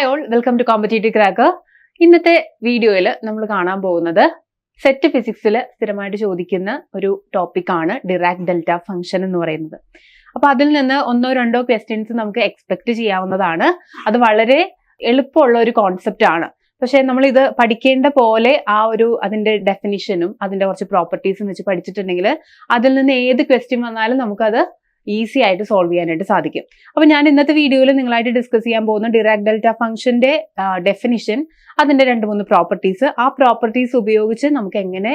Hi all welcome to competitive cracker ഇന്നത്തെ വീഡിയോയിൽ നമ്മൾ കാണാൻ പോകുന്നത് സെറ്റ് ഫിസിക്സിൽ സ്ഥിരമായിട്ട് ചോദിക്കുന്ന ഒരു ടോപ്പിക്കാണ് ഡിറാക് ഡെൽറ്റ ഫംഗ്ഷൻ എന്ന് പറയുന്നത്. അപ്പൊ അതിൽ നിന്ന് ഒന്നോ രണ്ടോ ക്വസ്റ്റ്യൻസ് നമുക്ക് എക്സ്പെക്ട് ചെയ്യാവുന്നതാണ്. അത് വളരെ എളുപ്പമുള്ള ഒരു കോൺസെപ്റ്റ് ആണ്. പക്ഷേ നമ്മൾ ഇത് പഠിക്കേണ്ട പോലെ ആ ഒരു അതിന്റെ ഡെഫിനിഷനും അതിന്റെ കുറച്ച് പ്രോപ്പർട്ടീസും വെച്ച് പഠിച്ചിട്ടുണ്ടെങ്കിൽ അതിൽ നിന്ന് ഏത് ക്വസ്റ്റ്യൻ വന്നാലും നമുക്കത് ഈസി ആയിട്ട് സോൾവ് ചെയ്യാനായിട്ട് സാധിക്കും. അപ്പൊ ഞാൻ ഇന്നത്തെ വീഡിയോയിൽ നിങ്ങളായിട്ട് ഡിസ്കസ് ചെയ്യാൻ പോകുന്ന ഡിറാക് ഡെൽറ്റ ഫംഗ്ഷന്റെ ഡെഫിനിഷൻ അതിന്റെ രണ്ട് മൂന്ന് പ്രോപ്പർട്ടീസ് ആ പ്രോപ്പർട്ടീസ് ഉപയോഗിച്ച് നമുക്ക് എങ്ങനെ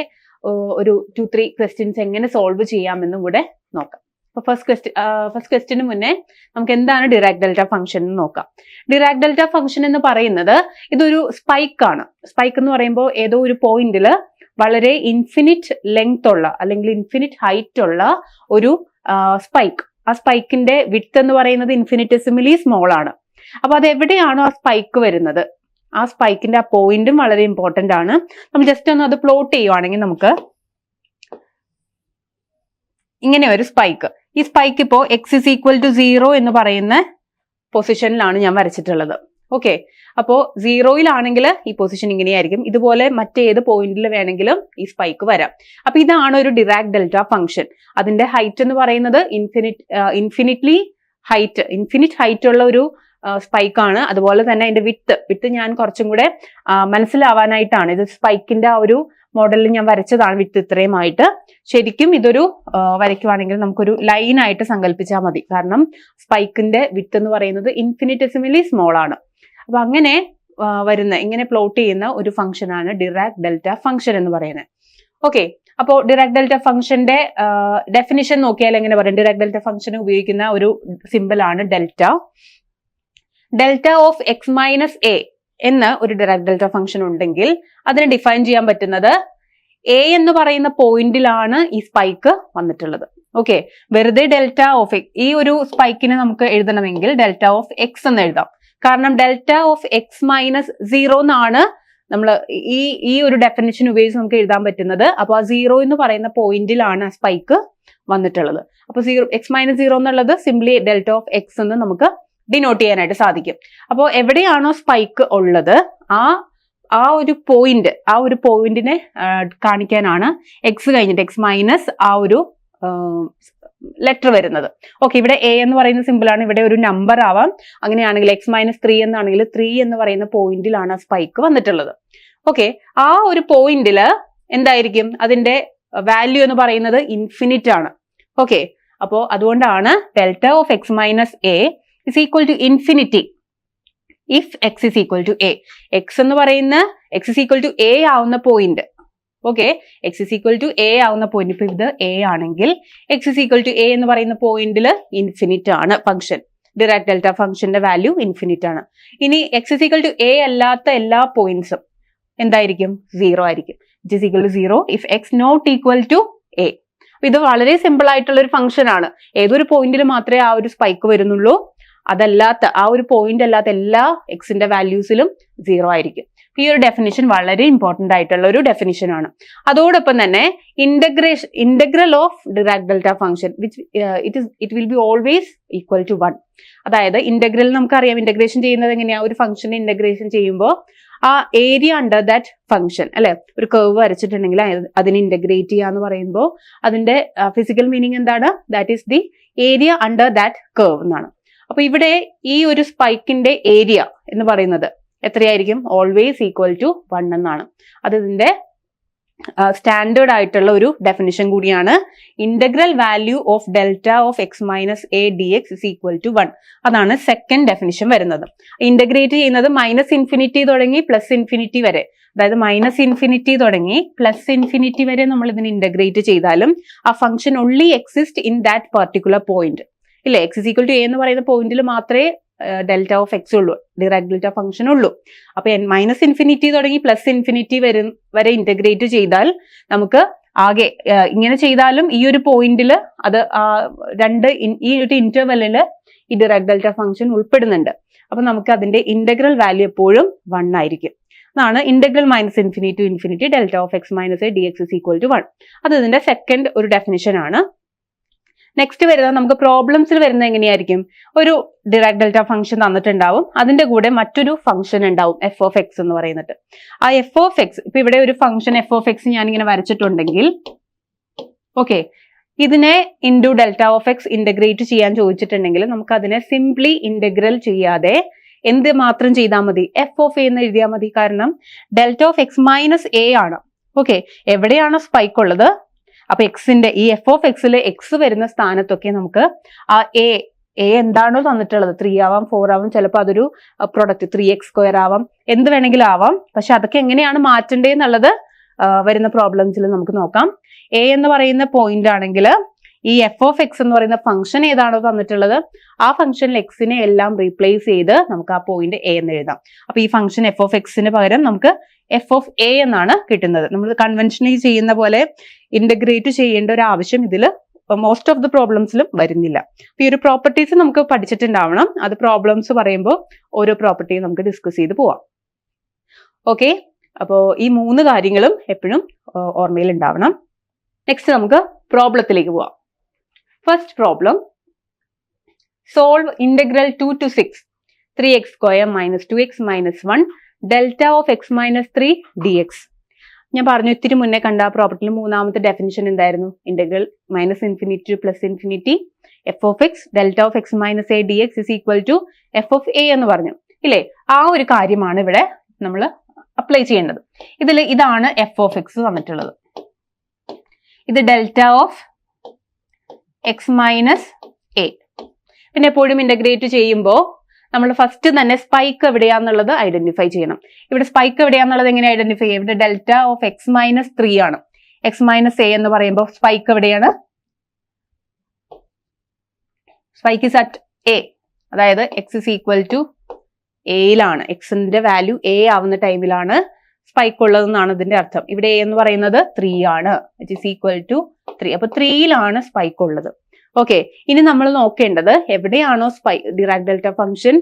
ഒരു ടു ത്രീ ക്വസ്റ്റ്യൻസ് എങ്ങനെ സോൾവ് ചെയ്യാമെന്നും കൂടെ നോക്കാം. അപ്പൊ ഫസ്റ്റ് ക്വസ്റ്റ്യൻ ഫസ്റ്റ് ക്വസ്റ്റ്യന് മുന്നേ നമുക്ക് എന്താണ് ഡിറാക് ഡെൽറ്റ ഫംഗ്ഷൻ എന്ന് നോക്കാം. ഡിറാക് ഡെൽറ്റ ഫംഗ്ഷൻ എന്ന് പറയുന്നത് ഇതൊരു സ്പൈക്ക് ആണ്. സ്പൈക്ക് എന്ന് പറയുമ്പോൾ ഏതോ ഒരു പോയിന്റിൽ വളരെ ഇൻഫിനിറ്റ് ലെങ്ത് ഉള്ള അല്ലെങ്കിൽ ഇൻഫിനിറ്റ് ഹൈറ്റ് ഉള്ള ഒരു സ്പൈക്ക് ആ സ്പൈക്കിന്റെ വിത്ത് എന്ന് പറയുന്നത് ഇൻഫിനിറ്റസിമിലി സ്മോൾ ആണ്. അപ്പൊ അത് എവിടെയാണോ ആ സ്പൈക്ക് വരുന്നത്? ആ സ്പൈക്കിന്റെ ആ പോയിന്റും വളരെ ഇമ്പോർട്ടന്റ് ആണ്. നമ്മൾ ജസ്റ്റ് ഒന്ന് അത് പ്ലോട്ട് ചെയ്യുവാണെങ്കിൽ നമുക്ക് ഇങ്ങനെ ഒരു സ്പൈക്ക് ഈ സ്പൈക്ക് ഇപ്പോ x is equal to zero എന്ന് പറയുന്ന പൊസിഷനിലാണ് ഞാൻ വരച്ചിട്ടുള്ളത്. ഓക്കെ അപ്പോ സീറോയിലാണെങ്കിൽ ഈ പൊസിഷൻ ഇങ്ങനെയായിരിക്കും. ഇതുപോലെ മറ്റേത് പോയിന്റിൽ വേണമെങ്കിലും ഈ സ്പൈക്ക് വരാം. അപ്പൊ ഇതാണ് ഒരു ഡിറാക് ഡെൽറ്റ ഫംഗ്ഷൻ അതിന്റെ ഹൈറ്റ് എന്ന് പറയുന്നത് infinite infinitely height infinite height ഉള്ള ഒരു സ്പൈക്ക് ആണ്. അതുപോലെ തന്നെ അതിന്റെ വിത്ത് വിത്ത് ഞാൻ കുറച്ചും കൂടെ മനസ്സിലാവാനായിട്ടാണ്. ഇത് സ്പൈക്കിന്റെ ആ ഒരു മോഡലിൽ ഞാൻ വരച്ചതാണ് വിത്ത് ഇത്രയുമായിട്ട് ശരിക്കും ഇതൊരു വരയ്ക്കുവാണെങ്കിൽ നമുക്കൊരു ലൈനായിട്ട് സങ്കല്പിച്ചാൽ മതി. കാരണം സ്പൈക്കിന്റെ വിത്ത് എന്ന് പറയുന്നത് ഇൻഫിനിറ്റസിമലി സ്മോൾ ആണ്. അപ്പൊ അങ്ങനെ വരുന്ന ഇങ്ങനെ പ്ലോട്ട് ചെയ്യുന്ന ഒരു ഫംഗ്ഷൻ ആണ് ഡിറാക് ഡെൽറ്റ ഫംഗ്ഷൻ എന്ന് പറയുന്നത്. ഓക്കെ അപ്പോൾ ഡിറാക് ഡെൽറ്റ ഫംഗ്ഷന്റെ ഡെഫിനിഷൻ നോക്കിയാൽ എങ്ങനെ പറയും? ഡിറാക് ഡെൽറ്റ ഫംഗ്ഷൻ ഉപയോഗിക്കുന്ന ഒരു സിമ്പിൾ ആണ് delta delta of x minus a എന്ന് ഒരു ഡിറാക് ഡെൽറ്റ ഫംഗ്ഷൻ ഉണ്ടെങ്കിൽ അതിനെ ഡിഫൈൻ ചെയ്യാൻ പറ്റുന്നത് എ എന്ന് പറയുന്ന പോയിന്റിലാണ് ഈ സ്പൈക്ക് വന്നിട്ടുള്ളത്. ഓക്കെ വെറുതെ ഡെൽറ്റ ഓഫ് ഈ ഒരു സ്പൈക്കിനെ നമുക്ക് എഴുതണമെങ്കിൽ ഡെൽറ്റ ഓഫ് എക്സ് എന്ന് എഴുതാം. കാരണം delta of x minus zero എന്നാണ് നമ്മൾ ഈ ഈ ഒരു ഡെഫിനേഷൻ ഉപയോഗിച്ച് നമുക്ക് എഴുതാൻ പറ്റുന്നത്. അപ്പൊ ആ സീറോ എന്ന് പറയുന്ന പോയിന്റിലാണ് ആ സ്പൈക്ക് വന്നിട്ടുള്ളത്. അപ്പൊ സീറോ എക്സ് മൈനസ് സീറോ എന്നുള്ളത് സിംപ്ലി ഡെൽറ്റ ഓഫ് എക്സ് എന്ന് നമുക്ക് ഡിനോട്ട് ചെയ്യാനായിട്ട് സാധിക്കും. അപ്പോൾ എവിടെയാണോ സ്പൈക്ക് ഉള്ളത് ആ ആ ഒരു പോയിന്റ് ആ ഒരു പോയിന്റിനെ കാണിക്കാനാണ് എക്സ് കഴിഞ്ഞിട്ട് എക്സ് മൈനസ് ആ ഒരു ലെറ്റർ വരുന്നത്. ഓക്കെ ഇവിടെ എ എന്ന് പറയുന്ന സിമ്പിൾ ആണ്. ഇവിടെ ഒരു നമ്പർ ആവാം. അങ്ങനെയാണെങ്കിൽ എക്സ് മൈനസ് ത്രീ എന്നാണെങ്കിൽ ത്രീ എന്ന് പറയുന്ന പോയിന്റിലാണ് സ്പൈക്ക് വന്നിട്ടുള്ളത്. ഓക്കെ ആ ഒരു പോയിന്റിൽ എന്തായിരിക്കും? അതിന്റെ വാല്യൂ എന്ന് പറയുന്നത് ഇൻഫിനിറ്റ് ആണ്. ഓക്കെ അപ്പോ അതുകൊണ്ടാണ് delta of x minus a is equal to infinity if x is equal to a x എന്ന് പറയുന്ന x is equal to a ആവുന്ന point okay x is equal to a ആവുന്ന point ഇപ്പൊ ഇത് a ആണെങ്കിൽ x is equal to a എന്ന് പറയുന്ന പോയിന്റിൽ ഇൻഫിനിറ്റ് ആണ് ഫംഗ്ഷൻ ഡിറാക് ഡെൽറ്റ ഫംഗ്ഷന്റെ വാല്യൂ ഇൻഫിനിറ്റ് ആണ്. ഇനി x is equal to a അല്ലാത്ത എല്ലാ പോയിന്റ്സും എന്തായിരിക്കും? സീറോ ആയിരിക്കും. It is equal to zero if x not equal to a ഇത് വളരെ സിമ്പിൾ ആയിട്ടുള്ള ഒരു ഫംഗ്ഷൻ ആണ്. ഏതൊരു പോയിന്റിൽ മാത്രമേ ആ ഒരു സ്പൈക്ക് വരുന്നുള്ളൂ. അതല്ലാത്ത ആ ഒരു പോയിന്റ് അല്ലാത്ത എല്ലാ എക്സിന്റെ വാല്യൂസിലും സീറോ ആയിരിക്കും. ഈ ഒരു ഡെഫിനിഷൻ വളരെ ഇമ്പോർട്ടന്റ് ആയിട്ടുള്ള ഒരു ഡെഫിനിഷൻ ആണ്. അതോടൊപ്പം തന്നെ integration integral of Dirac delta function which it is it will be always equal to one അതായത് ഇന്റഗ്രൽ നമുക്കറിയാം ഇന്റഗ്രേഷൻ ചെയ്യുന്നത് എങ്ങനെയാ? ഒരു ഫംഗ്ഷനെ ഇന്റഗ്രേഷൻ ചെയ്യുമ്പോൾ ആ ഏരിയ അണ്ടർ ദാറ്റ് ഫംഗ്ഷൻ അല്ലെ? ഒരു കർവ് വരച്ചിട്ടുണ്ടെങ്കിൽ അത് അതിനെ ഇന്റഗ്രേറ്റ് ചെയ്യുക എന്ന് പറയുമ്പോൾ അതിന്റെ ഫിസിക്കൽ മീനിങ് എന്താണ്? That is the area under that curve എന്നാണ്. അപ്പൊ ഇവിടെ ഈ ഒരു സ്പൈക്കിന്റെ ഏരിയ എന്ന് പറയുന്നത് എത്രയായിരിക്കും? ഓൾവേസ് ഈക്വൽ ടു വൺ എന്നാണ്. അത് ഇതിന്റെ സ്റ്റാൻഡേർഡ് ആയിട്ടുള്ള ഒരു ഡെഫിനിഷൻ കൂടിയാണ്. Integral value of delta of X minus A D X is equal to one അതാണ് സെക്കൻഡ് ഡെഫിനിഷൻ വരുന്നത്. ഇന്റഗ്രേറ്റ് ചെയ്യുന്നത് മൈനസ് ഇൻഫിനിറ്റി തുടങ്ങി പ്ലസ് ഇൻഫിനിറ്റി വരെ. അതായത് മൈനസ് ഇൻഫിനിറ്റി തുടങ്ങി പ്ലസ് ഇൻഫിനിറ്റി വരെ നമ്മൾ ഇതിന് ഇന്റഗ്രേറ്റ് ചെയ്താലും ആ function only exist in that particular point ഇല്ലേ? എക്സ് ഈക്വൽ ടു എ എന്ന് പറയുന്ന പോയിന്റിൽ മാത്രമേ ഡെൽറ്റ ഓഫ് എക്സ് ഉള്ളൂ. ഡിറാക് ഡെൽറ്റ ഫംഗ്ഷൻ ഉള്ളൂ. അപ്പൊ മൈനസ് ഇൻഫിനിറ്റി തുടങ്ങി പ്ലസ് ഇൻഫിനിറ്റി വരും വരെ ഇന്റഗ്രേറ്റ് ചെയ്താൽ നമുക്ക് ആകെ ഇങ്ങനെ ചെയ്താലും ഈ ഒരു പോയിന്റിൽ അത് രണ്ട് ഈ ഒരു ഇന്റർവെല്ലിൽ ഈ ഡിറാക് ഡെൽറ്റ ഫംഗ്ഷൻ ഉൾപ്പെടുന്നുണ്ട്. അപ്പൊ നമുക്ക് അതിന്റെ ഇന്റഗ്രൽ വാല്യൂ എപ്പോഴും വൺ ആയിരിക്കും. അതാണ് integral minus infinity to infinity delta of x minus a d x is equal to one അത് ഇതിന്റെ സെക്കൻഡ് ഒരു ഡെഫിനിഷൻ ആണ്. നെക്സ്റ്റ് വരുന്നത് നമുക്ക് പ്രോബ്ലംസിൽ വരുന്നത് എങ്ങനെയായിരിക്കും? ഒരു ഡിറാക്ട് ഡെൽറ്റ ഫംഗ്ഷൻ തന്നിട്ടുണ്ടാവും. അതിന്റെ കൂടെ മറ്റൊരു ഫംഗ്ഷൻ ഉണ്ടാവും എഫ് ഓഫ് എക്സ് എന്ന് പറയുന്നത്. ആ എഫ് ഓഫ് എക്സ് ഇപ്പൊ ഇവിടെ ഒരു ഫംഗ്ഷൻ എഫ് ഓഫ് എക്സ് ഞാൻ ഇങ്ങനെ വരച്ചിട്ടുണ്ടെങ്കിൽ ഓക്കെ ഇതിനെ into delta of x integrate ചെയ്യാൻ ചോദിച്ചിട്ടുണ്ടെങ്കിൽ നമുക്ക് അതിനെ സിംപ്ലി ഇന്റഗ്രൽ ചെയ്യാതെ എന്ത് മാത്രം ചെയ്താൽ മതി? എഫ് ഓഫ് എന്ന് എഴുതിയാൽ മതി. കാരണം delta of x minus a ആണ്. ഓക്കെ എവിടെയാണ് സ്പൈക്ക് ഉള്ളത്? അപ്പൊ എക്സിന്റെ ഈ എഫ് ഓഫ് എക്സിൽ എക്സ് വരുന്ന സ്ഥാനത്തൊക്കെ നമുക്ക് ആ എ എ എന്താണോ തന്നിട്ടുള്ളത്? ത്രീ ആവാം ഫോർ ആവാം ചിലപ്പോൾ അതൊരു പ്രൊഡക്റ്റ് ത്രീ എക്സ് സ്ക്വയർ ആവാം. എന്ത് വേണമെങ്കിലും ആവാം. പക്ഷെ അതൊക്കെ എങ്ങനെയാണ് മാറ്റേണ്ടതെന്നുള്ളത് വരുന്ന പ്രോബ്ലംസിൽ നമുക്ക് നോക്കാം. എ എന്ന് പറയുന്ന പോയിന്റ് ആണെങ്കിൽ ഈ എഫ് ഓഫ് എക്സ് എന്ന് പറയുന്ന ഫംഗ്ഷൻ ഏതാണോ തന്നിട്ടുള്ളത് ആ ഫംഗ്ഷനിൽ എക്സിനെ എല്ലാം റീപ്ലേസ് ചെയ്ത് നമുക്ക് ആ പോയിന്റ് എ എന്ന് എഴുതാം. അപ്പൊ ഈ ഫംഗ്ഷൻ എഫ് ഓഫ് എക്സിന് പകരം നമുക്ക് എഫ് ഓഫ് എ എന്നാണ് കിട്ടുന്നത്. നമ്മൾ കൺവെൻഷനലി ചെയ്യുന്ന പോലെ ഇന്റഗ്രേറ്റ് ചെയ്യേണ്ട ഒരു ആവശ്യം ഇതിൽ മോസ്റ്റ് ഓഫ് ദി പ്രോബ്ലംസിലും വരുന്നില്ല. ഈ ഒരു പ്രോപ്പർട്ടീസ് നമുക്ക് പഠിച്ചിട്ടുണ്ടാവണം. അത് പ്രോബ്ലംസ് പറയുമ്പോൾ ഓരോ പ്രോപ്പർട്ടിയും നമുക്ക് ഡിസ്കസ് ചെയ്ത് പോവാം. ഓക്കെ അപ്പോൾ ഈ മൂന്ന് കാര്യങ്ങളും എപ്പോഴും ഓർമ്മയിൽ ഉണ്ടാവണം. നെക്സ്റ്റ് നമുക്ക് പ്രോബ്ലത്തിലേക്ക് പോവാം. First problem solve integral two two six three x square minus two x minus one delta of x minus three d x ഞാൻ പറഞ്ഞു ഇത്തിരി മുന്നേ കണ്ട പ്രോപ്പർട്ടിയിൽ മൂന്നാമത്തെ ഡെഫിനിഷൻ എന്തായിരുന്നു? Integral minus infinity to plus infinity f of x delta of x minus a d x is equal to f of a എന്ന് പറഞ്ഞു. ഇല്ലേ? ആ ഒരു കാര്യമാണ് ഇവിടെ നമ്മൾ അപ്ലൈ ചെയ്യേണ്ടത്. ഇതിൽ ഇതാണ് എഫ് ഓഫ് എക്സ് തന്നിട്ടുള്ളത് ഇത് delta of x minus a പിന്നെ എപ്പോഴും ഇന്റഗ്രേറ്റ് ചെയ്യുമ്പോൾ നമ്മൾ ഫസ്റ്റ് തന്നെ സ്പൈക്ക് എവിടെയാന്നുള്ളത് ഐഡന്റിഫൈ ചെയ്യണം. ഇവിടെ സ്പൈക്ക് എവിടെയാന്നുള്ളത് എങ്ങനെ ഐഡന്റിഫൈ ചെയ്യും? ഇവിടെ delta of x minus three ആണ്. എക്സ് മൈനസ് എ എന്ന് പറയുമ്പോൾ സ്പൈക്ക് എവിടെയാണ്? സ്പൈക്ക് ഇസ് അറ്റ് എ അതായത് എക്സ് ഇസ് ഈക്വൽ ടു എയിലാണ് എക്സിന്റെ വാല്യൂ എ ആവുന്ന ടൈമിലാണ് സ്പൈക്ക് ഉള്ളതെന്നാണ് ഇതിന്റെ അർത്ഥം. ഇവിടെ എന്ന് പറയുന്നത് ത്രീ ആണ്. It is equal to three അപ്പൊ ത്രീയിലാണ് സ്പൈക്ക് ഉള്ളത്. ഓക്കെ ഇനി നമ്മൾ നോക്കേണ്ടത് എവിടെയാണോ spike Dirac delta function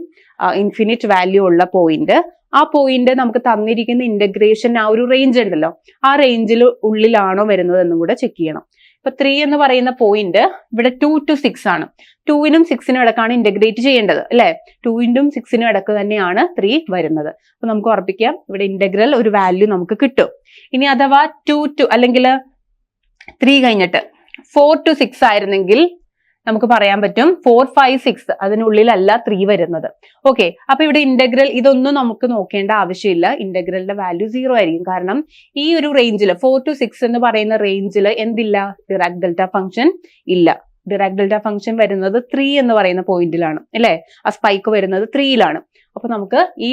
infinite value ഉള്ള പോയിന്റ് ആ പോയിന്റ് നമുക്ക് തന്നിരിക്കുന്ന ഇന്റഗ്രേഷൻ ആ ഒരു റേഞ്ച് ഉണ്ടല്ലോ. ആ റേഞ്ചിൽ ഉള്ളിലാണോ വരുന്നത് എന്നും കൂടെ ചെക്ക് ചെയ്യണം. ഇപ്പൊ ത്രീ എന്ന് പറയുന്ന പോയിന്റ് ഇവിടെ ടു ടു സിക്സ് ആണ്. ടൂവിനും സിക്സിനും ഇടക്കാണ് ഇന്റഗ്രേറ്റ് ചെയ്യേണ്ടത് അല്ലെ? ടൂവിനും സിക്സിനും ഇടയ്ക്ക് തന്നെയാണ് ത്രീ വരുന്നത്. അപ്പൊ നമുക്ക് ഉറപ്പിക്കാം ഇവിടെ ഇന്റഗ്രൽ ഒരു വാല്യൂ നമുക്ക് കിട്ടും. ഇനി അഥവാ ടു ടു അല്ലെങ്കിൽ ത്രീ കഴിഞ്ഞിട്ട് ഫോർ ടു സിക്സ് ആയിരുന്നെങ്കിൽ നമുക്ക് പറയാൻ പറ്റും ഫോർ ഫൈവ് സിക്സ് അതിനുള്ളിലല്ല ത്രീ വരുന്നത്. ഓക്കെ അപ്പൊ ഇവിടെ ഇന്റഗ്രൽ ഇതൊന്നും നമുക്ക് നോക്കേണ്ട ആവശ്യമില്ല. ഇന്റഗ്രലിന്റെ വാല്യൂ സീറോ ആയിരിക്കും. കാരണം ഈ ഒരു റേഞ്ചിൽ ഫോർ ടു സിക്സ് എന്ന് പറയുന്ന റേഞ്ചിൽ എന്തില്ല? ഡിറാക് ഡെൽറ്റ ഫംഗ്ഷൻ ഇല്ല. ഡിറാക് ഡെൽറ്റ ഫംഗ്ഷൻ വരുന്നത് ത്രീ എന്ന് പറയുന്ന പോയിന്റിലാണ് അല്ലേ? ആ സ്പൈക്ക് വരുന്നത് ത്രീയിലാണ് അപ്പൊ നമുക്ക് ഈ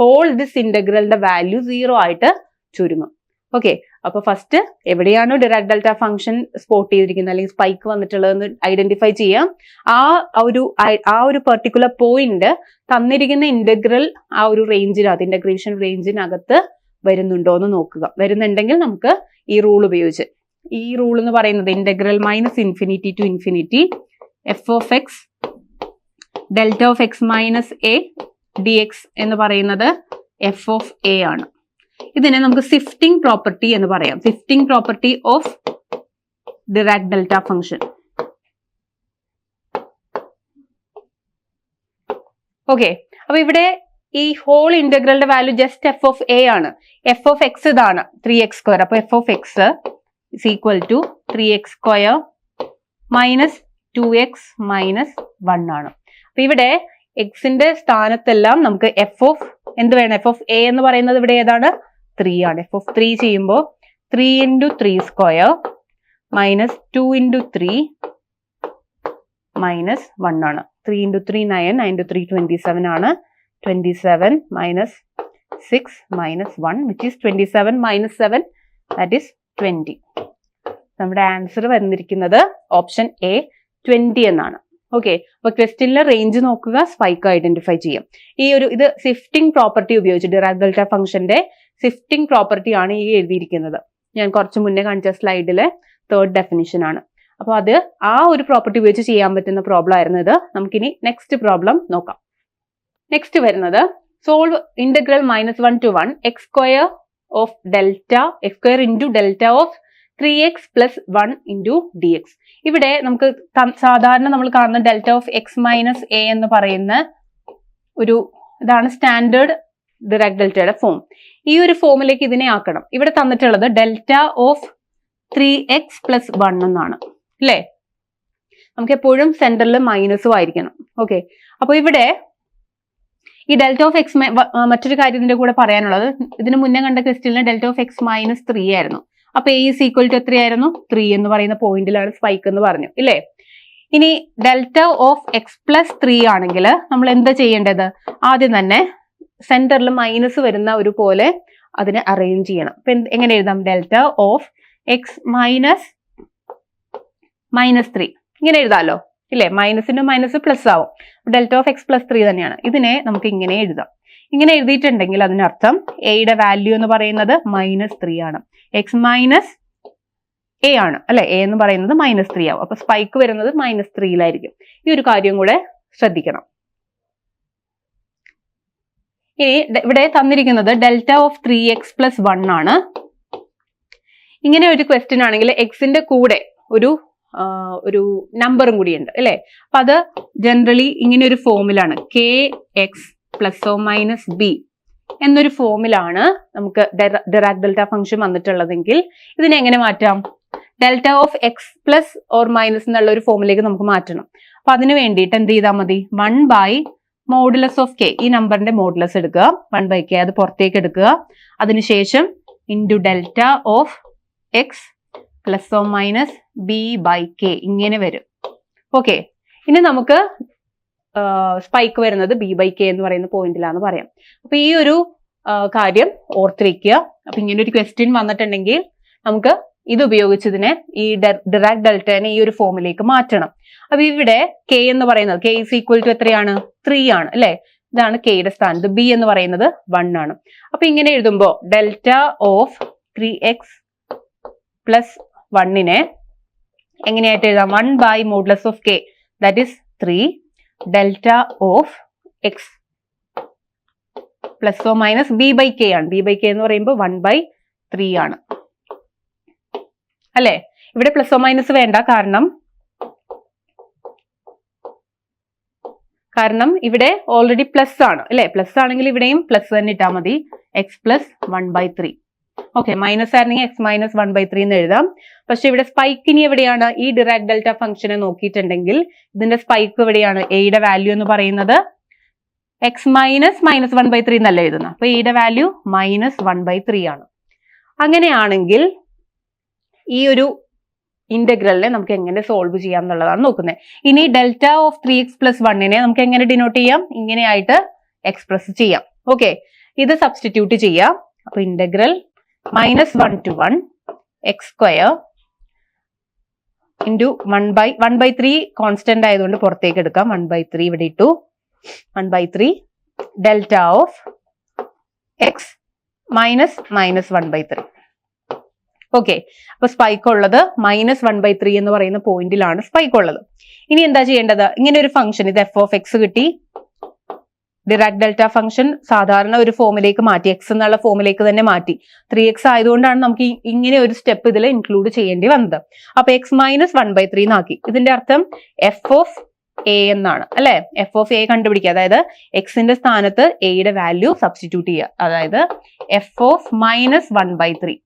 ഹോൾ ദിസ് ഇന്റഗ്രലിന്റെ വാല്യൂ സീറോ ആയിട്ട് ചുരുങ്ങും. ഓക്കെ അപ്പൊ ഫസ്റ്റ് എവിടെയാണോ ഡിറാക് ഡെൽറ്റ ഫംഗ്ഷൻ സ്പോട്ട് ചെയ്തിരിക്കുന്നത്? അല്ലെങ്കിൽ സ്പൈക്ക് വന്നിട്ടുള്ളതെന്ന് ഐഡന്റിഫൈ ചെയ്യാം. ആ ഒരു ആ ഒരു പെർട്ടിക്കുലർ പോയിന്റ് തന്നിരിക്കുന്ന ഇന്റഗ്രൽ ആ ഒരു റേഞ്ചിനകത്ത് ഇന്റഗ്രേഷൻ റേഞ്ചിനകത്ത് വരുന്നുണ്ടോ എന്ന് നോക്കുക. വരുന്നുണ്ടെങ്കിൽ നമുക്ക് ഈ റൂൾ ഉപയോഗിച്ച്. ഈ റൂൾ എന്ന് പറയുന്നത് integral minus infinity to infinity f of x delta of x minus a d x എന്ന് പറയുന്നത് എഫ് ഓഫ് എ ആണ്. ഇതിനെ നമുക്ക് സിഫ്റ്റിംഗ് പ്രോപ്പർട്ടി എന്ന് പറയാം. Shifting property of Dirac delta function okay അപ്പൊ ഇവിടെ ഈ ഹോൾ ഇന്റഗ്രലിന്റെ value just f of a ആണ്. എഫ് ഓഫ് എക്സ് ഇതാണ് ത്രീ എക്സ് സ്ക്വയർ അപ്പൊ f of x is equal to three x square minus two x minus one ആണ്. അപ്പൊ ഇവിടെ എക്സിന്റെ സ്ഥാനത്തെല്ലാം നമുക്ക് എഫ് ഓഫ് എന്ത് വേണം? എഫ് ഓഫ് എ എന്ന് പറയുന്നത് ഇവിടെ ഏതാണ്? ത്രീ ആണ്. എഫ് ഓഫ് ത്രീ ചെയ്യുമ്പോൾ three into three square minus two into three minus one ആണ്. Three into three nine nine two three twenty seven ആണ്. Twenty seven minus six minus one which is twenty seven minus seven that is twenty നമ്മുടെ answer വന്നിരിക്കുന്നത് option A twenty എന്നാണ്. Okay അപ്പൊ ക്വസ്റ്റ്യനിലെ range നോക്കുക spike identify ചെയ്യും. ഈ ഒരു ഇത് സിഫ്റ്റിംഗ് പ്രോപ്പർട്ടി ഉപയോഗിച്ച് ഡിറാക് ഡെൽറ്റ ഫംഗ്ഷന്റെ സിഫ്റ്റിംഗ് പ്രോപ്പർട്ടി ആണ് ഈ എഴുതിയിരിക്കുന്നത്. ഞാൻ കുറച്ച് മുന്നേ കാണിച്ച സ്ലൈഡിലെ തേർഡ് ഡെഫിനിഷൻ ആണ്. അപ്പോൾ അത് ആ ഒരു പ്രോപ്പർട്ടി ഉപയോഗിച്ച് ചെയ്യാൻ പറ്റുന്ന പ്രോബ്ലം ആയിരുന്നു ഇത്. നമുക്കിനി നെക്സ്റ്റ് പ്രോബ്ലം നോക്കാം. നെക്സ്റ്റ് വരുന്നത് solve integral minus one to one x square of delta x square into delta of three x plus one into d x ഇവിടെ നമുക്ക് സാധാരണ നമ്മൾ കാണുന്ന delta of x minus a എന്ന് പറയുന്ന ഒരു ഇതാണ് സ്റ്റാൻഡേർഡ് ഡിറാക് ഡെൽറ്റയുടെ ഫോം ഈ ഒരു ഫോമിലേക്ക് ഇതിനെ ആക്കണം. ഇവിടെ തന്നിട്ടുള്ളത് delta of three x plus one എന്നാണ്. അല്ലേ നമുക്ക് എപ്പോഴും സെന്ററിൽ മൈനസും ആയിരിക്കണം. ഓക്കെ അപ്പൊ ഇവിടെ ഈ ഡെൽറ്റ ഓഫ് എക്സ് മറ്റൊരു കാര്യം ഇതിന്റെ കൂടെ പറയാനുള്ളത്. ഇതിന് മുന്നേ കണ്ട ക്വസ്റ്റ്യനിൽ delta of x minus three ആയിരുന്നു. അപ്പൊ എ ഇസ് ഈക്വൽ ടു എത്രയായിരുന്നു? ത്രീ എന്ന് പറയുന്ന പോയിന്റിലാണ് സ്പൈക്ക് എന്ന് പറഞ്ഞു. ഇല്ലേ? ഇനി delta of x plus three ആണെങ്കിൽ നമ്മൾ എന്താ ചെയ്യേണ്ടത്? ആദ്യം തന്നെ സെന്ററിൽ മൈനസ് വരുന്ന ഒരു പോലെ അതിനെ അറേഞ്ച് ചെയ്യണം. അപ്പൊ എങ്ങനെ എഴുതാം? Delta of x minus minus three ഇങ്ങനെ എഴുതാമല്ലോ ഇല്ലേ? മൈനസിന്റെ മൈനസ് പ്ലസ് ആവും. Delta of x plus three തന്നെയാണ്. ഇതിനെ നമുക്ക് ഇങ്ങനെ എഴുതാം. ഇങ്ങനെ എഴുതിയിട്ടുണ്ടെങ്കിൽ അതിനർത്ഥം എയുടെ വാല്യൂ എന്ന് പറയുന്നത് മൈനസ് ത്രീ ആണ്. എക്സ് മൈനസ് എ ആണ്. അല്ലെ? എ എന്ന് പറയുന്നത് മൈനസ് ത്രീ ആവും. അപ്പൊ സ്പൈക്ക് വരുന്നത് മൈനസ് ത്രീയിലായിരിക്കും ഈ ഒരു കാര്യം കൂടെ ശ്രദ്ധിക്കണം. ഇനി ഇവിടെ തന്നിരിക്കുന്നത് delta of three x plus one ആണ്. ഇങ്ങനെ ഒരു ക്വസ്റ്റ്യൻ ആണെങ്കിൽ എക്സിന്റെ കൂടെ ഒരു ഒരു നമ്പറും കൂടിയുണ്ട് അല്ലെ? അപ്പൊ അത് ജനറലി ഇങ്ങനെ ഒരു ഫോമിലാണ് k x plus or minus b എന്നൊരു ഫോമിലാണ് നമുക്ക് ഡിറാക് ഡെൽറ്റ ഫംഗ്ഷൻ വന്നിട്ടുള്ളതെങ്കിൽ ഇതിനെ എങ്ങനെ മാറ്റാം? Delta of x plus or minus എന്നുള്ള ഒരു ഫോമിലേക്ക് നമുക്ക് മാറ്റണം. അപ്പൊ അതിന് വേണ്ടിയിട്ട് എന്ത് ചെയ്താൽ മതി? One by modulus of k ഈ നമ്പറിന്റെ മോഡുലസ് എടുക്കുക. വൺ ബൈ കെ അത് പുറത്തേക്ക് എടുക്കുക. അതിനുശേഷം into delta of x plus or minus b by k ഇങ്ങനെ വരും. ഓക്കെ ഇനി നമുക്ക് സ്പൈക്ക് വരുന്നത് ബി ബൈ കെ എന്ന് പറയുന്ന പോയിന്റിലാന്ന് പറയാം. അപ്പൊ ഈ ഒരു കാര്യം ഓർത്തിരിക്കുക. അപ്പൊ ഇങ്ങനെ ഒരു ക്വസ്റ്റ്യൻ വന്നിട്ടുണ്ടെങ്കിൽ നമുക്ക് ഇത് ഉപയോഗിച്ചതിനെ ഈ ഡിറാക് ഡെൽറ്റനെ ഈ ഒരു ഫോമിലേക്ക് മാറ്റണം. അപ്പൊ ഇവിടെ കെ എന്ന് പറയുന്നത് കെ ഇസ് ഈക്വൽ ടു എത്രയാണ്? ത്രീ ആണ് അല്ലെ? ഇതാണ് കെയുടെ സ്ഥാനത്ത് ബി എന്ന് പറയുന്നത് വൺ ആണ്. അപ്പൊ ഇങ്ങനെ എഴുതുമ്പോ delta of three x plus വണ്ണിനെ എങ്ങനെയായിട്ട് എഴുതാം? One by modulus of k that is three delta of x plus oh minus b by k ആണ്. ബി ബൈ കെ എന്ന് പറയുമ്പോൾ വൺ ബൈ ത്രീ ആണ്. അല്ലെ? ഇവിടെ പ്ലസ് മൈനസ് വേണ്ട. കാരണം കാരണം ഇവിടെ ഓൾറെഡി പ്ലസ് ആണ്. അല്ലെ? പ്ലസ് ആണെങ്കിൽ ഇവിടെയും പ്ലസ് തന്നെ ഇട്ടാൽ മതി. X plus one by three okay minus ആയിരുന്നെങ്കിൽ x minus one by three എന്ന് എഴുതാം. പക്ഷെ ഇവിടെ സ്പൈക്കിനി എവിടെയാണ്? ഈ ഡിറാക് ഡെൽറ്റ ഫംഗ്ഷനെ നോക്കിയിട്ടുണ്ടെങ്കിൽ ഇതിന്റെ സ്പൈക്ക് എവിടെയാണ്? എയുടെ വാല്യൂ എന്ന് പറയുന്നത് x minus minus one by three എന്നല്ല എഴുതുന്നത് അപ്പൊ എയുടെ value minus one by three ആണ്. അങ്ങനെയാണെങ്കിൽ ഈ ഒരു ഇന്റഗ്രലിനെ നമുക്ക് എങ്ങനെ സോൾവ് ചെയ്യാം എന്നുള്ളതാണ് നോക്കുന്നത്. ഇനി delta of three X plus വണ്ണിനെ നമുക്ക് എങ്ങനെ ഡിനോട്ട് ചെയ്യാം? ഇങ്ങനെയായിട്ട് എക്സ്പ്രസ് ചെയ്യാം. ഓക്കെ ഇത് സബ്സ്റ്റിറ്റ്യൂട്ട് ചെയ്യാം. അപ്പൊ integral minus one to one x square into one by one by three constant ആയതുകൊണ്ട് പുറത്തേക്ക് എടുക്കാം. വൺ ബൈ ത്രീ ഇവിടെ ഇട്ടു. One by three delta of x minus minus one by three okay അപ്പൊ spike ഉള്ളത് minus one by three എന്ന് പറയുന്ന പോയിന്റിലാണ് സ്പൈക്ക് ഉള്ളത്. ഇനി എന്താ ചെയ്യേണ്ടത്? ഇങ്ങനെ ഒരു ഫംഗ്ഷൻ ഇത് എഫ് ഓഫ് എക്സ് കിട്ടി. ഡിറാക് ഡെൽറ്റ ഫംഗ്ഷൻ സാധാരണ ഒരു ഫോമിലേക്ക് മാറ്റി എക്സ് എന്നുള്ള ഫോമിലേക്ക് തന്നെ മാറ്റി. ത്രീ എക്സ് ആയതുകൊണ്ടാണ് നമുക്ക് ഇങ്ങനെ ഒരു സ്റ്റെപ്പ് ഇതിൽ ഇൻക്ലൂഡ് ചെയ്യേണ്ടി വന്നത്. അപ്പൊ x minus one by three എന്നാക്കി. ഇതിന്റെ അർത്ഥം എഫ് ഓഫ് എ എന്നാണ്. അല്ലെ? എഫ് ഓഫ് എ കണ്ടുപിടിക്കുക. അതായത് എക്സിന്റെ സ്ഥാനത്ത് എയുടെ വാല്യൂ സബ്സ്റ്റിറ്റ്യൂട്ട് ചെയ്യുക. അതായത് f of minus one by three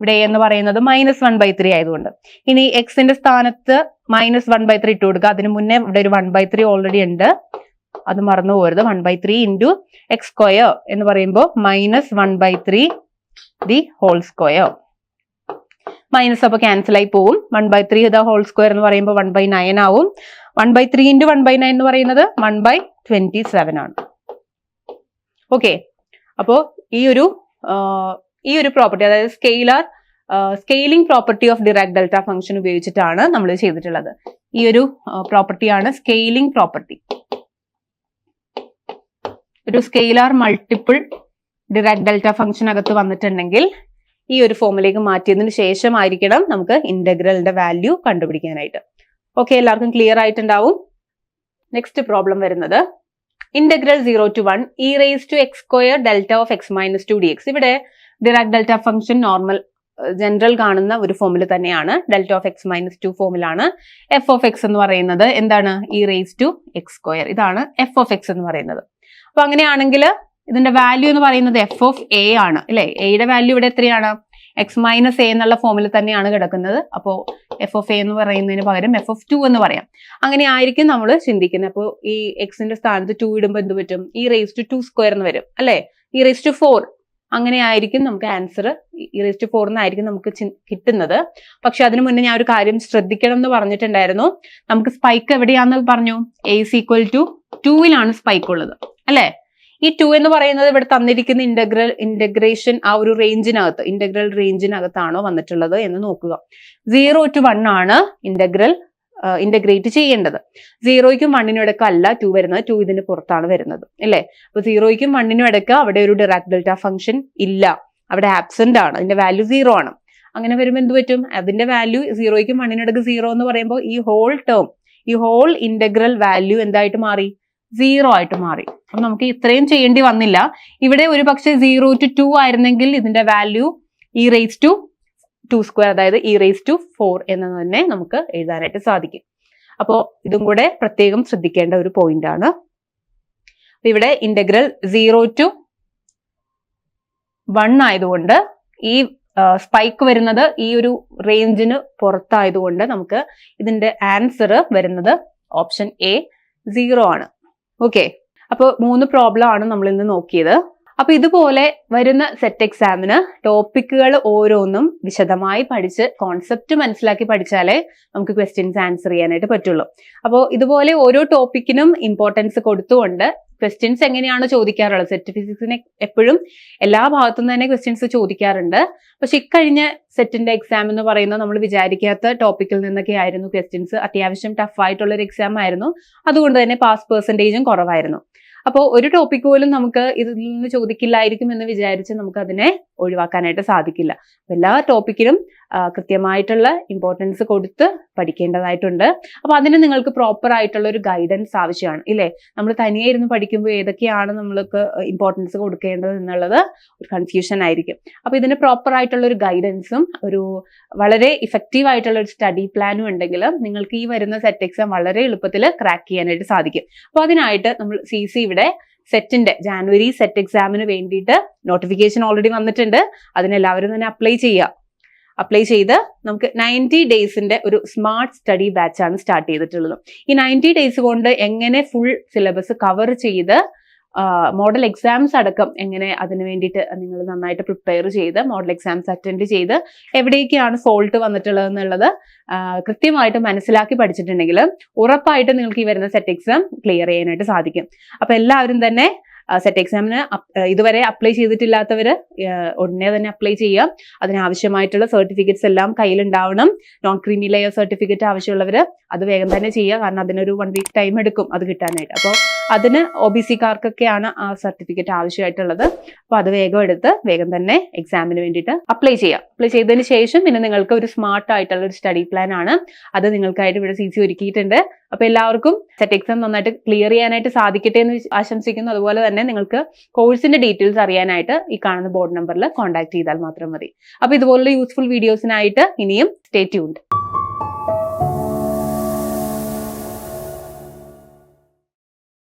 ഇവിടെ എന്ന് പറയുന്നത് മൈനസ് വൺ ബൈ ത്രീ ആയതുകൊണ്ട് ഇനി എക്സിന്റെ സ്ഥാനത്ത് മൈനസ് വൺ ബൈ ത്രീ ഇട്ട് കൊടുക്കുക അതിന് മുന്നേ ഇവിടെ ഒരു വൺ ബൈ ത്രീ ഓൾറെഡി ഉണ്ട് അത് മറന്നു പോരുത് one by three into x square എന്ന് പറയുമ്പോൾ minus one by three the whole square minus അപ്പൊ ക്യാൻസൽ ആയി പോവും one by three the whole square എന്ന് പറയുമ്പോൾ വൺ ബൈ നയൻ ആവും one by three into one by nine എന്ന് പറയുന്നത് വൺ ബൈ ട്വന്റി സെവൻ ആണ് ഓക്കെ അപ്പോ ഈ ഒരു ഈ ഒരു പ്രോപ്പർട്ടി അതായത് scalar scaling property of Dirac delta function ഉപയോഗിച്ചിട്ടാണ് നമ്മൾ ചെയ്തിട്ടുള്ളത്. ഈ ഒരു പ്രോപ്പർട്ടിയാണ് സ്കെയിലിംഗ് പ്രോപ്പർട്ടി ഒരു scalar multiple Dirac delta function അകത്ത് വന്നിട്ടുണ്ടെങ്കിൽ ഈ ഒരു ഫോമിലേക്ക് മാറ്റിയതിന് ശേഷമായിരിക്കണം നമുക്ക് ഇന്റഗ്രലിന്റെ വാല്യൂ കണ്ടുപിടിക്കാനായിട്ട്. ഓക്കെ എല്ലാവർക്കും ക്ലിയർ ആയിട്ടുണ്ടാവും? നെക്സ്റ്റ് പ്രോബ്ലം വരുന്നത് integral zero to one e raise to x square delta of x minus two d x ഇവിടെ Dirac delta function normal general കാണുന്ന ഒരു ഫോമിൽ തന്നെയാണ്. Delta of x minus two ഫോമിലാണ് എഫ് ഓഫ് എക്സ് എന്ന് പറയുന്നത് എന്താണ്? E raise to x square ഇതാണ് എഫ് ഓഫ് എക്സ് എന്ന് പറയുന്നത്. അപ്പൊ അങ്ങനെയാണെങ്കിൽ ഇതിന്റെ വാല്യൂ എന്ന് പറയുന്നത് എഫ് ഓഫ് എ ആണ്. അല്ലെ? എയുടെ വാല്യൂ ഇവിടെ എത്രയാണ്? എക്സ് മൈനസ് എ എന്നുള്ള ഫോമിൽ തന്നെയാണ് കിടക്കുന്നത്. അപ്പോൾ എഫ് ഓഫ് എ എന്ന് പറയുന്നതിന് പകരം എഫ് ഓഫ് ടു എന്ന് പറയാം. അങ്ങനെ ആയിരിക്കും നമ്മൾ ചിന്തിക്കുന്നത്. അപ്പോൾ ഈ എക്സിന്റെ സ്ഥാനത്ത് ടു ഇടുമ്പോൾ എന്ത് പറ്റും? ഈ റേസ് ടു ടു സ്ക്വയർ എന്ന് വരും. അല്ലെ? ഈ റേസ് ടു ഫോർ അങ്ങനെ ആയിരിക്കും നമുക്ക് ആൻസർ ഇറേസ്റ്റ് എന്നായിരിക്കും നമുക്ക് കിട്ടുന്നത്. പക്ഷെ അതിനു മുന്നേ ഞാൻ ഒരു കാര്യം ശ്രദ്ധിക്കണം എന്ന് പറഞ്ഞിട്ടുണ്ടായിരുന്നു. നമുക്ക് സ്പൈക്ക് എവിടെയാന്ന് പറഞ്ഞു? എ ഈക്വൽ ടു ടൂവിലാണ് സ്പൈക്ക് ഉള്ളത്. അല്ലേ? ഈ ടു എന്ന് പറയുന്നത് ഇവിടെ തന്നിരിക്കുന്ന ഇന്റഗ്രൽ ഇന്റഗ്രേഷൻ ആ ഒരു റേഞ്ചിനകത്ത് ഇന്റഗ്രൽ റേഞ്ചിനകത്താണോ വന്നിട്ടുള്ളത് എന്ന് നോക്കുക. സീറോ ടു വൺ ആണ് ഇന്റഗ്രൽ ഇന്റഗ്രേറ്റ് ചെയ്യേണ്ടത്. സീറോയ്ക്കും വണ്ണിനും ഇടയ്ക്ക് അല്ല ടു വരുന്നത്. ടു ഇതിന് പുറത്താണ് വരുന്നത്. അല്ലേ? അപ്പൊ സീറോയ്ക്കും വണ്ണിനും ഇടയ്ക്ക് അവിടെ ഒരു ഡിറാക് ഡെൽറ്റ ഫംഗ്ഷൻ ഇല്ല. അവിടെ ആബ്സെന്റ് ആണ്. അതിന്റെ വാല്യൂ സീറോ ആണ്. അങ്ങനെ വരുമ്പോൾ എന്ത് പറ്റും? അതിന്റെ വാല്യൂ സീറോയ്ക്കും വണ്ണിനും ഇടയ്ക്ക് സീറോ എന്ന് പറയുമ്പോൾ ഈ ഹോൾ ടേം ഈ ഹോൾ ഇന്റഗ്രൽ വാല്യൂ എന്തായിട്ട് മാറി? സീറോ ആയിട്ട് മാറി. അപ്പൊ നമുക്ക് ഇത്രയും ചെയ്യേണ്ടി വന്നില്ല. ഇവിടെ ഒരു പക്ഷേ സീറോ ടു ടു ആയിരുന്നെങ്കിൽ ഇതിന്റെ value e raise to two square അതായത് ഇ റേസ് ടു ഫോർ എന്ന് തന്നെ നമുക്ക് എഴുതാനായിട്ട് സാധിക്കും. അപ്പോൾ ഇതും കൂടെ പ്രത്യേകം ശ്രദ്ധിക്കേണ്ട ഒരു പോയിന്റ് ആണ്. ഇവിടെ ഇന്റഗ്രൽ സീറോ ടു വൺ ആയതുകൊണ്ട് ഈ സ്പൈക്ക് വരുന്നത് ഈ ഒരു റേഞ്ചിന് പുറത്തായതുകൊണ്ട് നമുക്ക് ഇതിന്റെ ആൻസർ വരുന്നത് ഓപ്ഷൻ എ സീറോ ആണ്. ഓക്കെ അപ്പോൾ മൂന്ന് പ്രോബ്ലം ആണ് നമ്മൾ ഇന്ന് നോക്കിയത്. അപ്പൊ ഇതുപോലെ വരുന്ന സെറ്റ് എക്സാമിന് ടോപ്പിക്കുകൾ ഓരോന്നും വിശദമായി പഠിച്ച് കോൺസെപ്റ്റ് മനസ്സിലാക്കി പഠിച്ചാലേ നമുക്ക് ക്വസ്റ്റ്യൻസ് ആൻസർ ചെയ്യാനായിട്ട് പറ്റുള്ളൂ. അപ്പോൾ ഇതുപോലെ ഓരോ ടോപ്പിക്കിനും ഇമ്പോർട്ടൻസ് കൊടുത്തുകൊണ്ട് ക്വസ്റ്റ്യൻസ് എങ്ങനെയാണ് ചോദിക്കാറുള്ളത്? സെറ്റ് ഫിസിക്സിനെ എപ്പോഴും എല്ലാ ഭാഗത്തുനിന്ന് തന്നെ ക്വസ്റ്റ്യൻസ് ചോദിക്കാറുണ്ട്. പക്ഷെ ഇക്കഴിഞ്ഞ സെറ്റിന്റെ എക്സാം എന്ന് പറയുന്നത് നമ്മൾ വിചാരിക്കാത്ത ടോപ്പിക്കിൽ നിന്നൊക്കെ ആയിരുന്നു. ക്വസ്റ്റ്യൻസ് അത്യാവശ്യം ടഫ് ആയിട്ടുള്ള ഒരു എക്സാം ആയിരുന്നു. അതുകൊണ്ട് തന്നെ പാസ് പെർസെന്റേജും കുറവായിരുന്നു. അപ്പോൾ ഒരു ടോപ്പിക് പോലും നമുക്ക് ഇതിൽ നിന്ന് ചോദിക്കില്ലായിരിക്കും എന്ന് വിചാരിച്ച് നമുക്ക് അതിനെ ഒഴിവാക്കാനായിട്ട് സാധിക്കില്ല. എല്ലാ ടോപ്പിക്കിനും കൃത്യമായിട്ടുള്ള ഇമ്പോർട്ടൻസ് കൊടുത്ത് പഠിക്കേണ്ടതായിട്ടുണ്ട്. അപ്പൊ അതിന് നിങ്ങൾക്ക് പ്രോപ്പർ ആയിട്ടുള്ള ഒരു ഗൈഡൻസ് ആവശ്യമാണ് ഇല്ലേ? നമ്മൾ തനിയെ ഇരുന്ന് പഠിക്കുമ്പോൾ ഏതൊക്കെയാണ് നമ്മൾക്ക് ഇമ്പോർട്ടൻസ് കൊടുക്കേണ്ടത് എന്നുള്ളത് ഒരു കൺഫ്യൂഷൻ ആയിരിക്കും. അപ്പൊ ഇതിന് പ്രോപ്പർ ആയിട്ടുള്ള ഒരു ഗൈഡൻസും ഒരു വളരെ ഇഫക്റ്റീവ് ആയിട്ടുള്ള ഒരു സ്റ്റഡി പ്ലാനും ഉണ്ടെങ്കിൽ നിങ്ങൾക്ക് ഈ വരുന്ന സെറ്റ് എക്സാം വളരെ എളുപ്പത്തിൽ ക്രാക്ക് ചെയ്യാനായിട്ട് സാധിക്കും. അപ്പൊ അതിനായിട്ട് നമ്മൾ സി സി ഇവിടെ സെറ്റിന്റെ ജാനുവരി സെറ്റ് എക്സാമിന് വേണ്ടിയിട്ട് നോട്ടിഫിക്കേഷൻ ഓൾറെഡി വന്നിട്ടുണ്ട്. അതിനെല്ലാവരും തന്നെ അപ്ലൈ ചെയ്യുക. അപ്ലൈ ചെയ്ത് നമുക്ക് നയന്റി ഡേയ്സിന്റെ ഒരു സ്മാർട്ട് സ്റ്റഡി ബാച്ച് ആണ് സ്റ്റാർട്ട് ചെയ്തിട്ടുള്ളത്. ഈ നയന്റി ഡേയ്സ് കൊണ്ട് എങ്ങനെ ഫുൾ സിലബസ് കവർ ചെയ്ത് മോഡൽ എക്സാംസ് അടക്കം എങ്ങനെ അതിന് വേണ്ടിയിട്ട് നിങ്ങൾ നന്നായിട്ട് പ്രിപ്പയർ ചെയ്ത് മോഡൽ എക്സാംസ് അറ്റൻഡ് ചെയ്ത് എവിടേക്കാണ് ഫോൾട്ട് വന്നിട്ടുള്ളത് എന്നുള്ളത് കൃത്യമായിട്ട് മനസ്സിലാക്കി പഠിച്ചിട്ടുണ്ടെങ്കിൽ ഉറപ്പായിട്ട് നിങ്ങൾക്ക് ഈ വരുന്ന സെറ്റ് എക്സാം ക്ലിയർ ചെയ്യാനായിട്ട് സാധിക്കും. അപ്പൊ എല്ലാവരും തന്നെ സെറ്റ് എക്സാമിന് ഇതുവരെ അപ്ലൈ ചെയ്തിട്ടില്ലാത്തവർ ഉടനെ തന്നെ അപ്ലൈ ചെയ്യുക അതിനാവശ്യമായിട്ടുള്ള സർട്ടിഫിക്കറ്റ്സ് എല്ലാം കയ്യിലുണ്ടാവണം. നോൺ ക്രീമി ലെയർ സർട്ടിഫിക്കറ്റ് ആവശ്യമുള്ളവർ അത് വേഗം തന്നെ ചെയ്യുക. കാരണം അതിനൊരു വൺ വീക്ക് ടൈം എടുക്കും അത് കിട്ടാനായിട്ട്. അപ്പോൾ അതിന് ഒ ബി സിക്കാർക്കൊക്കെയാണ് ആ സർട്ടിഫിക്കറ്റ് ആവശ്യമായിട്ടുള്ളത്. അപ്പോൾ അത് വേഗം എടുത്ത് വേഗം തന്നെ എക്സാമിന് വേണ്ടിയിട്ട് അപ്ലൈ ചെയ്യുക അപ്ലൈ ചെയ്തതിന് ശേഷം പിന്നെ നിങ്ങൾക്ക് ഒരു സ്മാർട്ട് ആയിട്ടുള്ള ഒരു സ്റ്റഡി പ്ലാൻ ആണ്. അത് നിങ്ങൾക്കായിട്ട് ഇവിടെ സി സി ഒരുക്കിയിട്ടുണ്ട്. അപ്പോൾ എല്ലാവർക്കും സെറ്റ് എക്സാം നന്നായിട്ട് ക്ലിയർ ചെയ്യാനായിട്ട് സാധിക്കട്ടെ എന്ന് ആശംസിക്കുന്നു. അതുപോലെ തന്നെ നിങ്ങൾക്ക് കോഴ്സിന്റെ ഡീറ്റെയിൽസ് അറിയാനായിട്ട് ഈ കാണുന്ന ബോർഡ് നമ്പറിൽ കോൺടാക്ട് ചെയ്താൽ മാത്രം മതി. അപ്പോൾ ഇതുപോലുള്ള യൂസ്ഫുൾ വീഡിയോസിനായിട്ട് ഇനിയും സ്റ്റേ ട്യൂൺഡ്